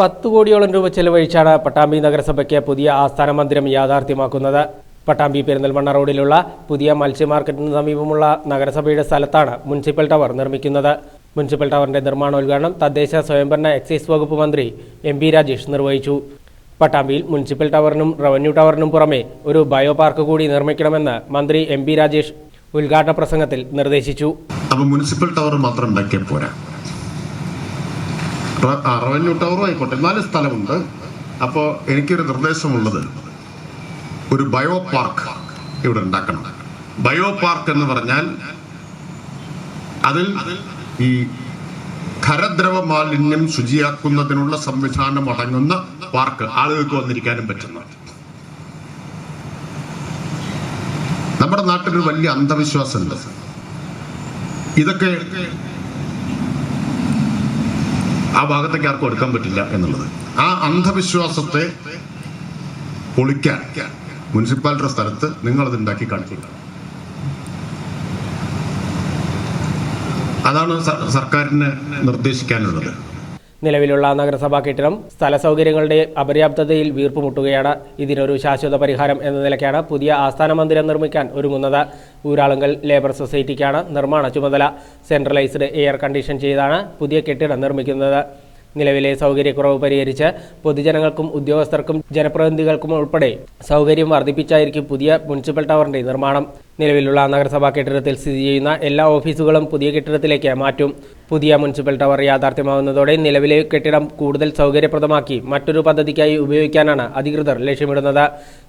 പത്ത് കോടിയോളം രൂപ ചെലവഴിച്ചാണ് പട്ടാമ്പി നഗരസഭയ്ക്ക് പുതിയ ആസ്ഥാന മന്ദിരം യാഥാർത്ഥ്യമാക്കുന്നത്. പട്ടാമ്പി പെരിന്തൽമണ്ണ റോഡിലുള്ള പുതിയ മത്സ്യ മാർക്കറ്റിന് സമീപമുള്ള നഗരസഭയുടെ സ്ഥലത്താണ് മുനിസിപ്പൽ ടവർ നിർമ്മിക്കുന്നത്. മുനിസിപ്പൽ ടവറിന്റെ നിർമ്മാണോദ്ഘാടനം തദ്ദേശ സ്വയംഭരണ എക്സൈസ് വകുപ്പ് മന്ത്രി എം പി രാജേഷ് നിർവഹിച്ചു. പട്ടാമ്പിയിൽ മുനിസിപ്പൽ ടവറിനും റവന്യൂ ടവറിനും പുറമെ ഒരു ബയോ പാർക്ക് കൂടി നിർമ്മിക്കണമെന്ന് മന്ത്രി എം പി രാജേഷ് ഉദ്ഘാടന പ്രസംഗത്തിൽ നിർദ്ദേശിച്ചു. അപ്പൊ മുനിസിപ്പൽ ടവർ മാത്രം ഉണ്ടാക്കിയാൽ പോരാ. റവന്യൂ ടവറും ആയിക്കോട്ടെ നാല് സ്ഥലമുണ്ട്. അപ്പോൾ എനിക്കൊരു നിർദ്ദേശമുള്ളത്. ഒരു ബയോ പാർക്ക് ഇവിടെ ഉണ്ടാക്കണം. ബയോ പാർക്ക് എന്ന് പറഞ്ഞാൽ അതിൽ ഈ ഖരദ്രവ മാലിന്യം ശുചിയാക്കുന്നതിനുള്ള സംവിധാനം അടങ്ങുന്ന പാർക്ക് ആളുകൾക്ക് വന്നിരിക്കാനും പറ്റുന്ന. നമ്മുടെ നാട്ടിലൊരു വലിയ അന്ധവിശ്വാസമുണ്ട്. ഇതൊക്കെ ആ ഭാഗത്തേക്ക് ആർക്കും എടുക്കാൻ പറ്റില്ല എന്നുള്ളത്. ആ അന്ധവിശ്വാസത്തെ പൊളിക്കാൻ മുനിസിപ്പാലിറ്റിയുടെ സ്ഥലത്ത് നിങ്ങൾ അത് ഉണ്ടാക്കി കാണിക്കുക. അതാണ് സർക്കാരിന് നിർദ്ദേശിക്കാനുള്ളത്. നിലവിലുള്ള നഗരസഭാ കെട്ടിടം സ്ഥല സൗകര്യങ്ങളുടെ അപര്യാപ്തതയിൽ വീർപ്പുമുട്ടുകയാണ്. ഇതിനൊരു ശാശ്വത പരിഹാരം എന്ന നിലയ്ക്കാണ് പുതിയ ആസ്ഥാന മന്ദിരം നിർമ്മിക്കാൻ ഒരുങ്ങുന്നത്. ഊരാളുങ്കൽ ലേബർ സൊസൈറ്റിക്കാണ് നിർമ്മാണ ചുമതല. സെൻട്രലൈസ്ഡ് എയർ കണ്ടീഷൻ ചെയ്താണ് പുതിയ കെട്ടിടം നിർമ്മിക്കുന്നത്. നിലവിലെ സൗകര്യക്കുറവ് പരിഹരിച്ച് പൊതുജനങ്ങൾക്കും ഉദ്യോഗസ്ഥർക്കും ജനപ്രതിനിധികൾക്കും ഉൾപ്പെടെ സൗകര്യം വർദ്ധിപ്പിച്ചായിരിക്കും പുതിയ മുനിസിപ്പൽ ടവറിന്റെ നിർമ്മാണം. നിലവിലുള്ള നഗരസഭാ കെട്ടിടത്തിൽ സ്ഥിതി ചെയ്യുന്ന എല്ലാ ഓഫീസുകളും പുതിയ കെട്ടിടത്തിലേക്ക് മാറ്റും. പുതിയ മുനിസിപ്പൽ ടവർ യാഥാർത്ഥ്യമാവുന്നതോടെ നിലവിലെ കെട്ടിടം കൂടുതൽ സൗകര്യപ്രദമാക്കി മറ്റൊരു പദ്ധതിക്കായി ഉപയോഗിക്കാനാണ് അധികൃതർ ലക്ഷ്യമിടുന്നത്.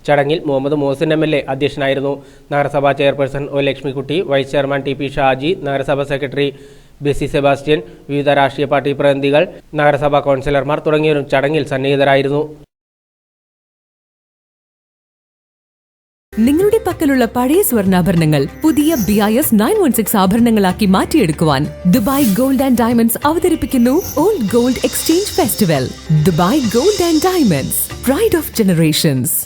ചടങ്ങിൽ Muhammad Mohsin M L A അധ്യക്ഷനായിരുന്നു. നഗരസഭാ chairperson O Lakshmikutty vice chairman T P Shaji നഗരസഭാ സെക്രട്ടറി ബെസി സെബാസ്റ്റ്യൻ വിവിധ രാഷ്ട്രീയ പാർട്ടി പ്രതിനിധികൾ നഗരസഭാ കൗൺസിലർമാർ തുടങ്ങിയവരും ചടങ്ങിൽ സന്നിഹിതരായിരുന്നു. നിങ്ങളുടെ പക്കലുള്ള പഴയ സ്വർണാഭരണങ്ങൾ പുതിയ B I S nine one six ആഭരണങ്ങളാക്കി മാറ്റിയെടുക്കുവാൻ ദുബായ് ഗോൾഡ് ആൻഡ് ഡയമണ്ട്സ് അവതരിപ്പിക്കുന്നു old gold exchange festival. Dubai gold and diamonds pride of generations.